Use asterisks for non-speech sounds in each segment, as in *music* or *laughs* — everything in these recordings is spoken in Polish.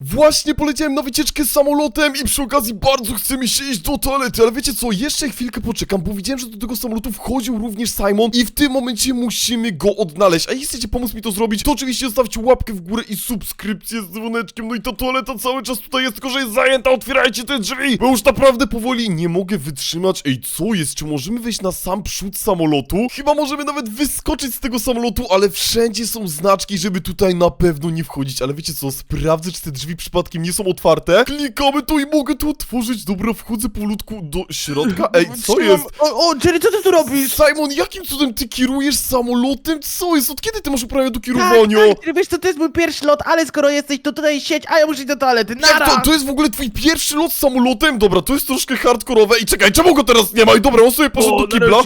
Właśnie poleciałem na wycieczkę samolotem i przy okazji bardzo chce mi się iść do toalety, ale wiecie co, jeszcze chwilkę poczekam, bo widziałem, że do tego samolotu wchodził również Simon i w tym momencie musimy go odnaleźć. A jeśli chcecie pomóc mi to zrobić, to oczywiście zostawcie łapkę w górę i subskrypcję z dzwoneczkiem, no i ta toaleta cały czas tutaj jest, tylko że jest zajęta, otwierajcie te drzwi, bo już naprawdę powoli nie mogę wytrzymać. Ej, co jest? Czy możemy wejść na sam przód samolotu? Chyba możemy nawet wyskoczyć z tego samolotu, ale wszędzie są znaczki, żeby tutaj na pewno nie wchodzić, ale wiecie co, sprawdzę, czy te drzwi przypadkiem nie są otwarte. Klikamy tu i mogę to otworzyć. Dobra, wchodzę powolutku do środka. Ej, co Trzymam- jest? O, o, Jerry, co ty tu robisz? Simon, jakim cudem ty kierujesz samolotem? Co jest? Od kiedy ty masz uprawnienie do Tak, kierowania? tak, Jerry, wiesz co, to jest mój pierwszy lot, ale skoro jesteś, to tutaj siedź, a ja muszę iść do toalety, nara! Jak to, to jest w ogóle twój pierwszy lot samolotem? Dobra, to jest troszkę hardkorowe i czekaj, czemu go teraz nie ma? I dobra, on sobie poszedł do kibla.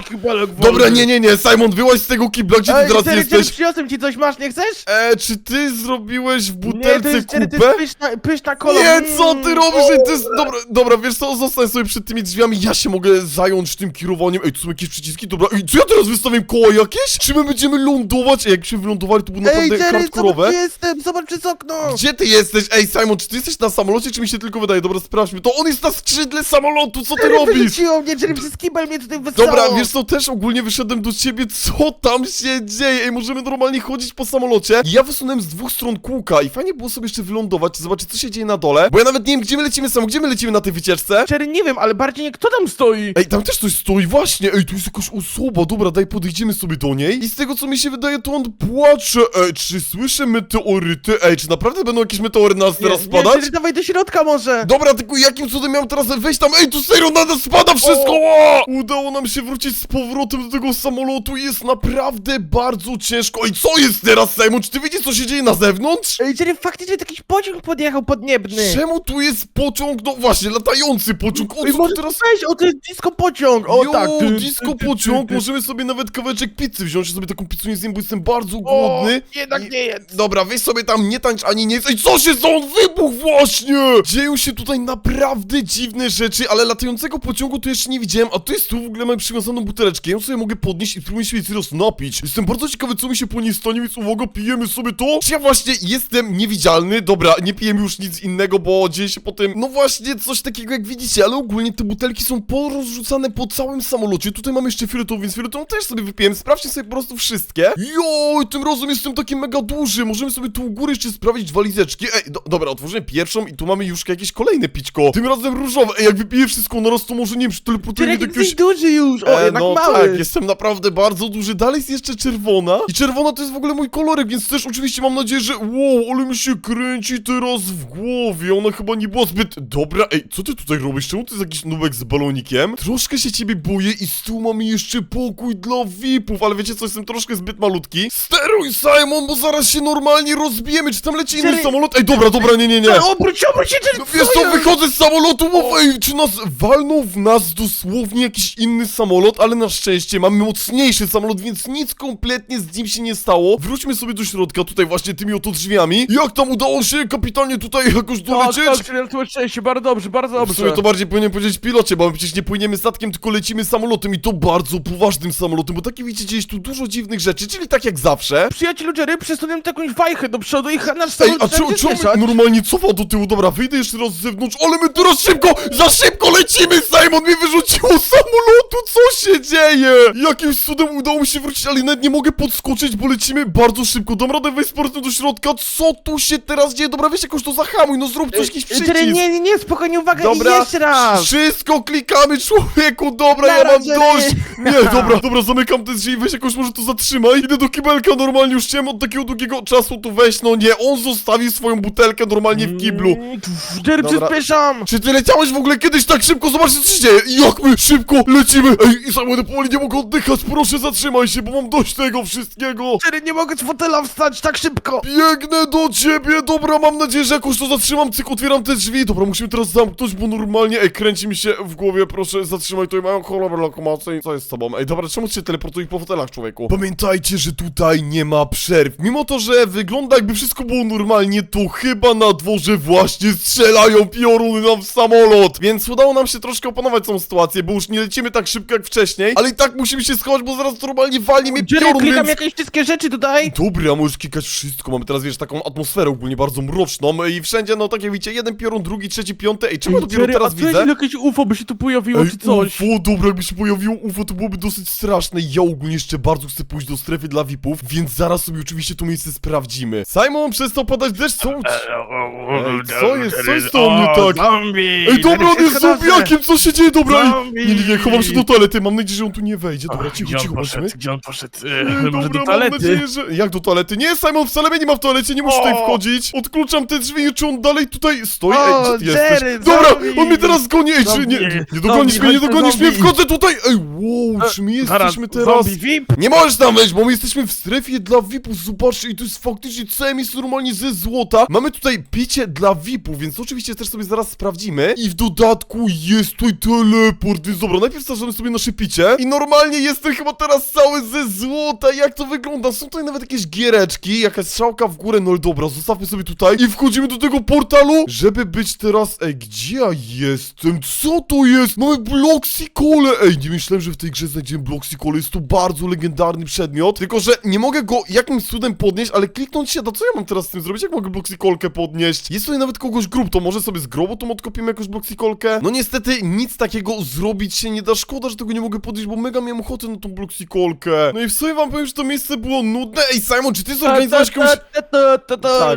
Dobra, nie, nie, nie, Simon, wyłaź z tego kibla, gdzie ty Ej, teraz Jerry, Jerry, jesteś? przyniosłem ci coś, masz, nie chcesz? E, czy ty zrobiłeś w butelce kupę? Pyszna, pyszna kola. Nie, co ty Mm, robisz? Ej, to jest... Dobra, dobra, wiesz co, zostań sobie przed tymi drzwiami, ja się mogę zająć tym kierowaniem. Ej, tu są jakieś przyciski, dobra. Ej, co ja teraz wystawiam koła jakieś? Czy my będziemy lądować? Ej, jakbyśmy wylądowali, to było Ej, naprawdę Jerry, hardkorowe. zobacz, gdzie jestem, zobacz przez okno! Gdzie ty jesteś? Ej, Simon, czy ty jesteś na samolocie, czy mi się tylko wydaje? Dobra, sprawdźmy. To on jest na skrzydle samolotu, co ty Jerry, robisz? wyrzuciło mnie, Jerry, przez kibel mnie tutaj wysłało! Dobra, wiesz co, też ogólnie wyszedłem do ciebie, co tam się dzieje? Ej, możemy normalnie chodzić po samolocie. Ja wysunąłem z dwóch stron kółka i fajnie było sobie jeszcze wylądować, zobaczyć co się dzieje na dole, bo ja nawet nie wiem, gdzie my lecimy sam, gdzie my lecimy na tej wycieczce? Jerry, nie wiem, ale bardziej nie kto tam stoi? Ej, tam też coś stoi, właśnie, ej, tu jest jakaś osoba, dobra, daj podejdziemy sobie do niej i z tego co mi się wydaje, to on płacze, ej, czy słyszę meteoryty? Ej, czy naprawdę będą jakieś meteory na nas teraz nie, spadać? Jerry, dawaj do środka może! Dobra, tylko jakim cudem miałem teraz wejść tam? Ej, tu serio na nas spada wszystko! O! Udało nam się wrócić z powrotem do tego samolotu i jest naprawdę bardzo ciężko. Ej, co jest teraz, Simon? Czy ty widzisz, co się dzieje na zewnątrz? Ej, Jerry, faktycznie jakiś pociąg podjechał podniebny! Czemu tu jest pociąg? No właśnie, latający pociąg. O Ej, może tu teraz... weź, o, to jest disco pociąg! O, Jo, tak! ty, ty, disco ty, ty, pociąg, ty. możemy sobie nawet kawałeczek pizzy wziąć, ja sobie taką pizzę nie zjem, bo jestem bardzo O, głodny. jednak I- nie jest! Dobra, weź sobie tam, nie tańcz ani nie... Ej, co się stało? On wybuchł właśnie! Dzieją się tutaj naprawdę dziwne rzeczy, ale latającego pociągu to jeszcze nie widziałem, a tu jest tu w ogóle mam przywiązaną buteleczkę, ja ją sobie mogę podnieść i spróbuję się jej teraz napić. Jestem bardzo ciekawy, co mi się po niej stanie, więc uwaga, pijemy sobie to. Czy ja właśnie jestem niewidzialny? Dobra, nie pijemy już nic innego, bo dzieje się potem, no właśnie, coś takiego jak widzicie, ale ogólnie te butelki są porozrzucane po całym samolocie. Tutaj mam jeszcze fioletową, więc fioletową też sobie wypiłem. Sprawdźcie sobie po prostu wszystkie. Joj, tym razem jestem taki mega duży. Możemy sobie tu u góry jeszcze sprawdzić walizeczki. Ej, do, dobra, otworzymy pierwszą i tu mamy już jakieś kolejne pićko. Tym razem różowe. Ej, jak wypiję wszystko naraz, to może nie wiem, Jerry, mnie do jakiegoś... duży już! O, E, jednak no mały! tak, jestem naprawdę bardzo duży. Dalej jest jeszcze czerwona. I czerwona to jest w ogóle mój kolorek, więc też oczywiście mam nadzieję, że wow, ale mi się kręci teraz w głowie. Ona chyba nie była zbyt dobra. Ej, co ty tutaj robisz? Czemu to jest jakiś nubek z balonikiem? Troszkę się ciebie boję i z tyłu mamy jeszcze pokój dla VIP-ów, ale wiecie co, jestem troszkę zbyt malutki. Steruj, Simon, bo zaraz się normalnie rozbijemy. Czy tam leci inny Jerry- samolot? Ej, dobra, dobra, nie, nie, nie. Ej, Obróć się, obróć się, Jerry, No wiesz co wychodzę z samolotu, bo ej, czy nas walnął w nas dosłownie jakiś inny samolot, ale na szczęście mamy mocniejszy samolot, więc nic kompletnie z nim się nie stało. Wróćmy sobie do środka, tutaj właśnie tymi oto drzwiami. Jak tam udało się kapitanie tutaj jakoś Tak, dolecieć? tak, przyniosłem szczęście, bardzo dobrze, bardzo W sumie to bardziej powinien powiedzieć pilocie, bo my przecież nie płyniemy statkiem, tylko lecimy samolotem i to bardzo poważnym samolotem, bo takie widzicie, jest tu dużo dziwnych rzeczy, czyli tak jak zawsze. Przyjacielu Jerry, przesunąłem jakąś wajchę do przodu i nasz Ej, samolot a zaczął czemu, się czemu zwieszać. normalnie cofa do tyłu? Dobra, wyjdę jeszcze raz z zewnątrz, ale my teraz szybko, za szybko lecimy, Simon mnie wyrzuciło z samolotu, co się dzieje? Jakimś cudem udało mi się wrócić, ale nawet nie mogę podskoczyć, bo lecimy bardzo szybko. Dam radę wejść z do środka, co tu się teraz dzieje? Dobra, weź jakoś to zahamuj, no zrób coś, jakiś przycisk. Jerry, nie, nie, nie, spokojnie, uwaga, Dobra, i jeszcze raz! wszystko klikamy, człowieku, dobra, ja Nara, mam dość. *laughs* Nie, dobra, dobra, zamykam te drzwi, weź jakoś może to zatrzymaj. Idę do kibelka, normalnie już chciałem od takiego długiego czasu tu wejść, no nie, on zostawi swoją butelkę normalnie w kiblu. Mm, pff, Dobra. przyspieszam! Czy ty leciałeś w ogóle kiedyś tak szybko? Zobaczcie co się dzieje! Jak my szybko lecimy! Ej, i Simon, powoli nie mogę oddychać, proszę zatrzymaj się, bo mam dość tego wszystkiego! Jerry, nie mogę z fotela wstać tak szybko! Biegnę do ciebie, dobra, mam nadzieję, że jakoś to zatrzymam, cyk, otwieram te drzwi, dobra, musimy teraz zamknąć, bo normalnie, ej, kręci mi się w głowie, proszę, zatrzymaj, tutaj mają chorobę lokomocyjną, co jest z tobą? Ej, dobra, czemu się teleportujesz po fotelach, człowieku? Pamiętajcie, że tutaj nie ma przerw, mimo to, że wygląda jakby wszystko było normalnie, to chyba na dworze właśnie strzelają pioruny nam w samolot, więc udało nam się troszkę opanować tą sytuację, bo już nie lecimy tak szybko jak wcześniej, ale i tak musimy się schować, bo zaraz normalnie walnie mnie Jerry, piorun, klikam więc... jakieś wszystkie rzeczy tutaj! Dobra, możesz klikać wszystko. Mamy teraz, wiesz, taką atmosferę ogólnie bardzo mroczną. Kosmiczną i wszędzie, no tak jak widzicie, jeden piorun, drugi, trzeci, piąty. Ej, czemu dopiero Jerry, teraz a co jeśli widzę? jakieś UFO by się tu pojawiło, Ej, czy coś? UFO, dobra, jakby się pojawiło UFO, to byłoby dosyć straszne. Ja ogólnie jeszcze bardzo chcę pójść do strefy dla VIP-ów, więc zaraz sobie oczywiście to miejsce sprawdzimy. Simon, przestał padać deszcz, co? Ej, co jest? Co jest to u mnie tak? Zombie! Ej, dobra, on jest zombiakiem, co się dzieje, dobra? Ej! Nie, nie, nie, chowam się do toalety, mam nadzieję, że on tu nie wejdzie. Dobra, cicho, cicho, poszedł? bądźmy. Gdzie on poszedł? E, Ej, może dobra, do mam toalety? nadzieję, że... Jak do toalety? Nie, Simon, wcale mnie nie ma w toalecie, nie muszę tutaj O! wchodzić. Odkluczam te drzwi, czy on dalej tutaj stoi? O, Ej, gdzie ty Jerry, jesteś? Dobra, zombie! on mnie teraz goni, ej, czy nie, Zombie, nie, dogonisz zombie, mnie, nie chodź tu, dogonisz mnie, zombie. wchodzę tutaj! Ej, wow, czy my Zaraz, jesteśmy teraz... Zombie VIP? Nie możesz tam wejść, bo my jesteśmy w strefie dla VIP-ów, zobaczcie, i to jest faktycznie całe miejsce normalnie ze złota. Mamy tutaj picie dla VIP-ów, więc oczywiście też sobie zaraz sprawdzimy. I w dodatku jest tutaj teleport, więc dobra, najpierw starzamy sobie nasze picie. I normalnie jestem chyba teraz cały ze złota, jak to wygląda? Są tutaj nawet jakieś giereczki, jakaś strzałka w górę, no ale dobra, zostawmy sobie tutaj. I wchodzimy do tego portalu, żeby być teraz... Ej, gdzie ja jestem? Co to jest? Mamy Bloxicole! Ej, nie myślałem, że w tej grze znajdziemy Bloxicole, jest to bardzo legendarny przedmiot, tylko że nie mogę go jakimś cudem podnieść, ale kliknąć się da, co ja mam teraz z tym zrobić? Jak mogę Bloxicolkę podnieść? Jest tutaj nawet kogoś grób, to może sobie z grobu tą odkopiemy jakąś Bloxicolkę? No niestety nic takiego zrobić się nie da, szkoda, że tego nie mogę podnieść, bo mega miałem ochotę na tą Bloxicolkę. No i w sumie wam powiem, że to miejsce było nudne. Ej, Simon, czy ty zorganizowałeś jakąś...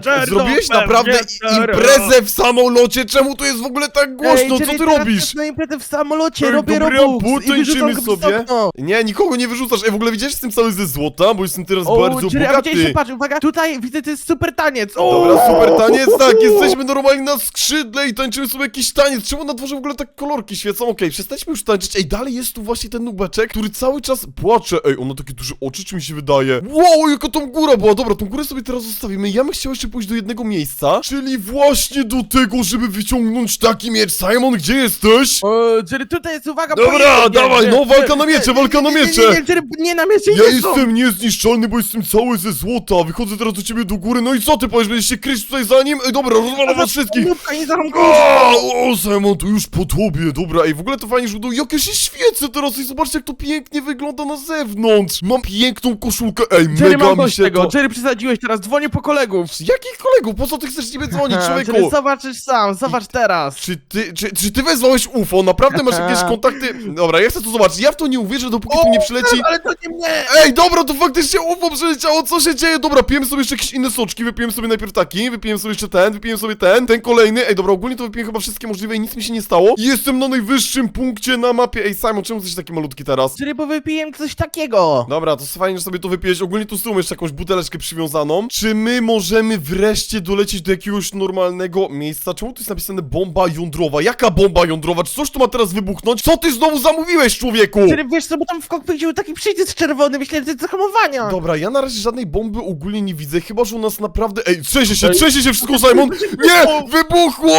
Tak, zrobiłeś naprawdę i- imprezę w samolocie? Czemu to jest w ogóle tak głośno? Co ty robisz? Na imprezę w samolocie, Ej, robię dobra, Robux i wyrzucam go sobie. sobie. okno. Nie, nikogo nie wyrzucasz. Ej, w ogóle widziałeś, że jestem cały ze złota, bo jestem teraz bardzo Jerry, a widzieliście, bogaty. patrz, uwaga, tutaj widzę, to jest super taniec. O, Dobra, super taniec, *laughs* tak, jesteśmy normalnie na skrzydle i tańczymy sobie jakiś taniec. Czemu na dworze w ogóle tak kolorki świecą? Okej, przestańmy już tańczyć. Ej, dalej jest tu właśnie ten nubeczek, który cały czas płacze. Ej, on ma takie duże oczy, czy mi się wydaje? Wow, jaka tą góra była. Dobra, tą górę sobie teraz zostawimy. Ja bym chciał jeszcze pójść do jednego miejsca, czyli właśnie do tego, żeby wyciągnąć taki miecz. Simon, gdzie jesteś? O, Jerry, tutaj jest, uwaga, Dobra, pojedynek. dawaj, no, walka na miecze, walka na nie, nie, miecze. Nie, nie, Jerry, nie na miecze, Ja nie są. jestem niezniszczalny, bo jestem cały ze złota. Wychodzę teraz do ciebie do góry. No i co ty powiesz? Będziesz się kryć tutaj za nim? Ej, dobra, rozwalam was wszystkich. Nóbka, nie zaraz O, o, Simon, to już po tobie, dobra, ej, w ogóle to fajnie, że udało, jak ja się świecę teraz i zobaczcie, jak to pięknie wygląda na zewnątrz. Mam piękną koszulkę, ej, Jerry, mega mam mi dość się tego, to... Jerry, przesadziłeś teraz, dzwonię po kolegów. Jakich kolegów? Po co ty chcesz niby dzwonić, *laughs* człowieku? zobaczysz sam, zobacz teraz. Czy ty, czy, czy ty wezwałeś UFO? Naprawdę masz jakieś *laughs* kontakty? Dobra, ja chcę to zobaczyć. Ja w to nie uwierzę, dopóki tu nie przyleci. Ale to nie mnie. Ej, dobra, to faktycznie UFO przyleciało, co się dzieje? Dobra, pijemy sobie jeszcze jakieś inne soczki, wypiłem sobie najpierw taki, wypiłem sobie jeszcze ten, wypiłem sobie ten, ten kolejny. Ej, dobra, ogólnie to wypiłem chyba wszystkie możliwe i nic mi się nie stało. Jestem na najwyższym punkcie na mapie. Ej, Simon, czemu jesteś taki malutki teraz? Jerry, bo wypiłem coś takiego. Dobra, to fajnie, że sobie to wypijesz. Ogólnie tu z tyłu jeszcze jakąś buteleczkę przywiązaną. Czy my możemy wreszcie dolecieć do jakiegoś normalnego miejsca? Czemu tu jest napisane bomba jądrowa? Jaka bomba jądrowa? Czy coś tu ma teraz wybuchnąć? Co ty znowu zamówiłeś, człowieku? Jerry, wiesz co, bo tam w kokpicie był taki przycisk czerwony, myślałem, że to hamowania. Dobra, ja na razie żadnej bomby ogólnie nie widzę, chyba że u nas naprawdę... Ej, trzęsie się, trzęsie się wszystko, Simon! *laughs* Nie! Wybuchło!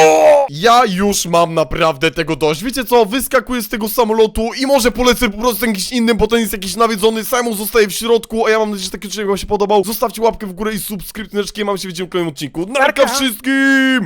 Ja już mam naprawdę tego dość. Wiecie co? Wyskakuję z tego samolotu i może polecę po prostu jakimś innym, bo ten jest jakiś nawiedzony. Simon zostaje w środku, a ja mam nadzieję, że taki odcinek wam się podobał. Zostawcie łapkę w górę i subskrypcję, mam się widzimy w kolejnym odcinku. Narka Narka. wszystkim!